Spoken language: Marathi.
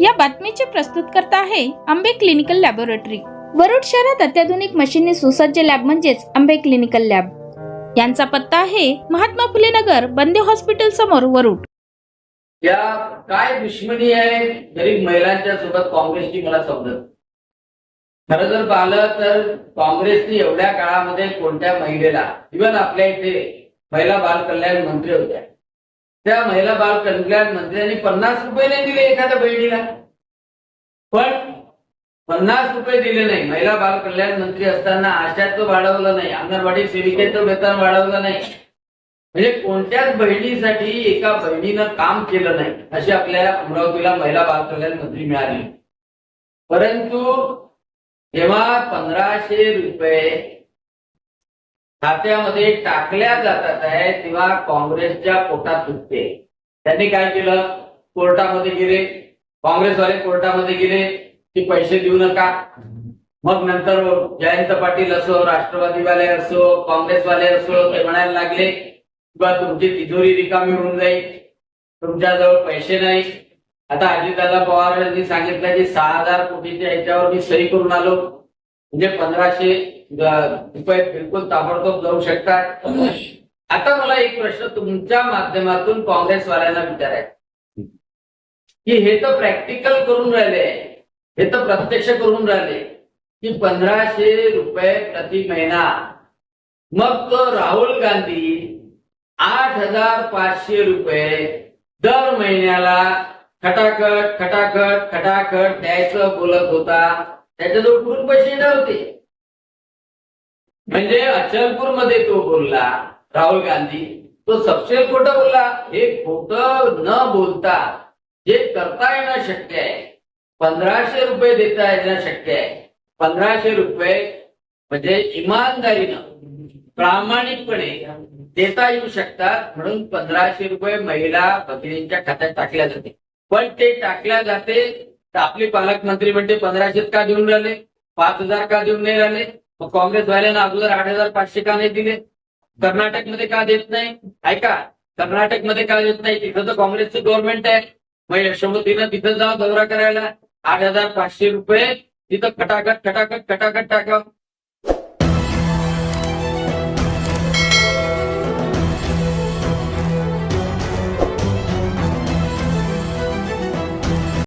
या बातमीचे प्रस्तुतकर्ता आहे आंबे क्लिनिकल लॅबोरेटरी. वरुड शहरात अत्याधुनिक मशीनने सुसज्ज लॅब म्हणजेच आंबे क्लिनिकल लॅब. यांचा पत्ता आहे महात्मा फुले नगर बंदे हॉस्पिटल समोर वरुड. या काय दुश्मनी आहे गरीब महिलांच्या सोबत काँग्रेसची मला समजत खरं जर पाहिलं तर काँग्रेसने एवढ्या काळामध्ये कोणत्या महिलेला इव्हन आपल्या इथे महिला बाल कल्याण मंत्री होत्या. त्या महिला बाल कल्याण मंत्र्यांनी पन्नास रुपये नाही दिले एखाद्या बहिणीला. पण पन्नास रुपये दिले नाही. महिला बाल कल्याण मंत्री असताना आशाचं वाढवलं नाही. अंगणवाडी सेविकेचं वेतन वाढवलं नाही. म्हणजे कोणत्याच बहिणीसाठी एका बहिणीनं काम केलं नाही अशी आपल्या अमरावतीला महिला बाल कल्याण मंत्री मिळाली. परंतु जेव्हा पंधराशे रुपये खात्यामध्ये टाकल्या जातात आहे तेव्हा काँग्रेसच्या पोटात दुखते. त्यांनी काय केलं? कोर्टामध्ये गेले. काँग्रेसवाले कोर्टामध्ये गेले की पैसे देऊ नका. मग नंतर जयंत पाटील असो राष्ट्रवादीवाले असो काँग्रेसवाले असो ते म्हणायला लागले किंवा तुमची तिजोरी रिकामी होऊन जाईल. तुमच्याजवळ पैसे नाही. आता अजितदादा पवार यांनी सांगितलं की सहा हजार कोटीच्या याच्यावर मी सही करून आलो. म्हणजे पंधराशे रुपये बिलकुल ताबडतोब जाऊ शकतात आता मला एक प्रश्न तुमच्या माध्यमातून काँग्रेसवाल्यांना विचारायचा की हे तर प्रॅक्टिकल करून राहिले हे तर प्रत्यक्ष करून राहिले. की पंधराशे रुपये प्रति महिना. मग तो राहुल गांधी आठ हजार पाचशे रुपये दर महिन्याला खटाखट खटाखट खटाखट द्यायचं बोलत होता. त्याच्याजवळ कुठून पैसे येणार होते. म्हणजे अचलपूरमध्ये तो बोलला राहुल गांधी. तो सबसे खोट बोलला. हे खोट न बोलता जे करता येणं शक्य आहे पंधराशे रुपये देता येणं शक्य आहे. पंधराशे रुपये म्हणजे इमानदारीनं प्रामाणिकपणे देता येऊ शकतात म्हणून पंधराशे रुपये महिला भगिनींच्या खात्यात टाकल्या जाते. पण ते टाकल्या जाते तर आपले पालकमंत्री म्हणते पंधराशेच का देऊन राहिले? पाच हजार का देऊन नाही राहिले? मग काँग्रेसवाल्यानं अगोदर आठ हजार पाचशे का नाही दिले. कर्नाटकमध्ये का देत नाही? ऐका कर्नाटकमध्ये का देत नाही? तिथं तर काँग्रेसचं गव्हर्नमेंट आहे. मग यशोमतीनं तिथं जा दौरा करायला आठ हजार पाचशे रुपये. तिथं खटाखट खटाखट खटाखट टाकावं.